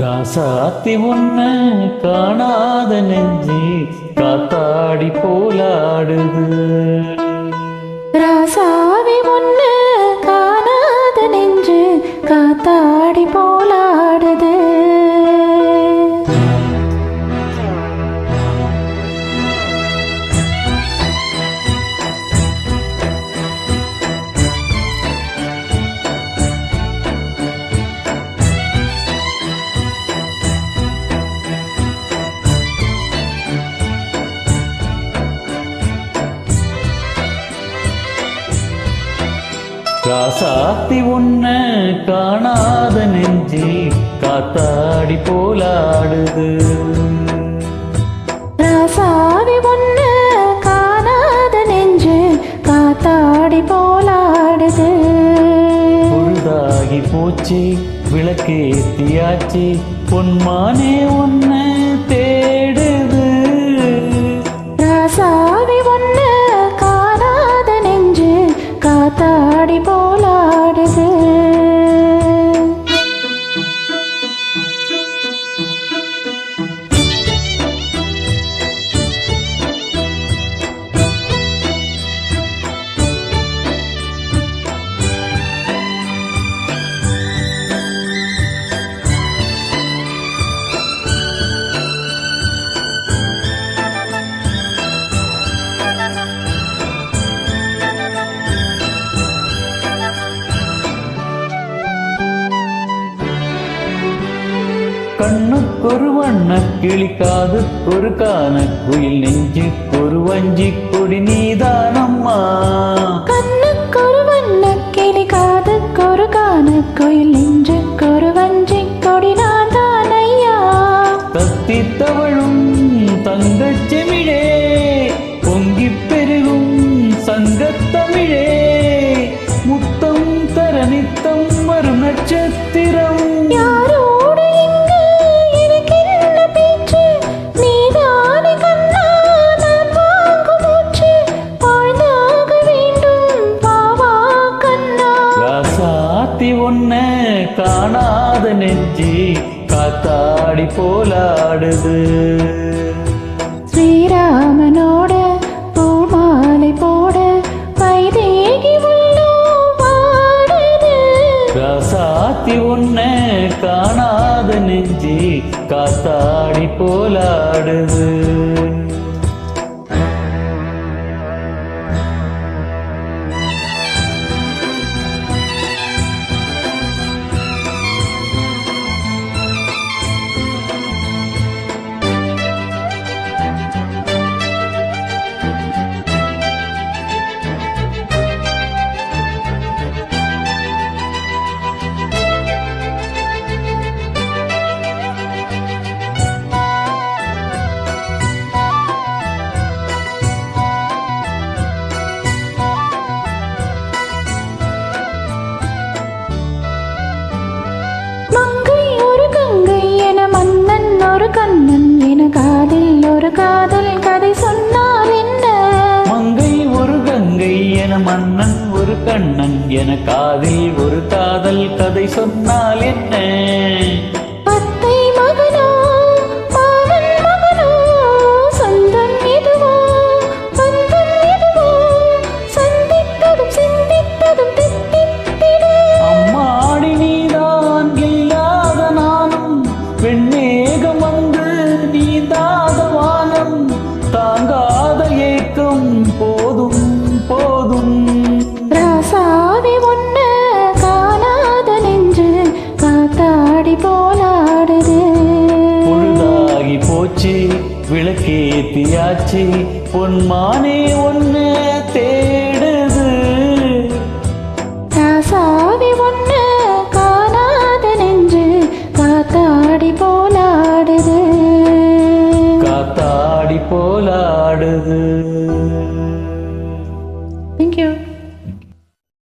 ராசாத்தி உன்ன காணாத நெஞ்சி காத்தாடி போலாடுது. ராசாத்தி ஒன்ன காணாத நெஞ்சி காத்தாடி போலாடுது. ராசாவி ஒண்ணு காணாத நெஞ்சு காத்தாடி போலாடுது. பொழுதாகி போச்சு விளக்கேத்தியாச்சு பொன்மானே ஒன்ன தேடுது கண்ணுக்கொரு வண்ண கிளிக்காது ஒரு கான குயில் நெஞ்சுக்கொரு வஞ்சி கொடி நீதானம்மா. கண்ணுக்கொரு வண்ணக் கிளி காதுக்கொரு கானக்கொயில் நெஞ்சுக்கொரு வஞ்சிக் கொடி நான் தான் ஐயா தத்தி தவழும் தங்கச் செமிழே பொங்கிப் பெருகும் சங்கத்தமிழே முத்தம் தர நித்தம் காணாத நெஞ்சி காத்தாடி போலாடுது. ஸ்ரீராமனோட பூமாலை போட வைதேகி ராசாத்தி ஒன்ன காணாத நெஞ்சி காத்தாடி போலாடுது. காதல் கதை சொன்னார் என்ன? மங்கை ஒரு கங்கை என மன்னன் ஒரு கண்ணன் என காதில் ஒரு காதல் கதை சொன்னால் என்ன? தாங்காத ஏக்கம் போதும் போதும். ராசாவி ஒண்ணு காணாத நெஞ்சு காத்தாடி போலாடுது. பொழுதாகி போச்சு விளக்கேத்தியாச்சு பொன்மானே ஒன்னு தே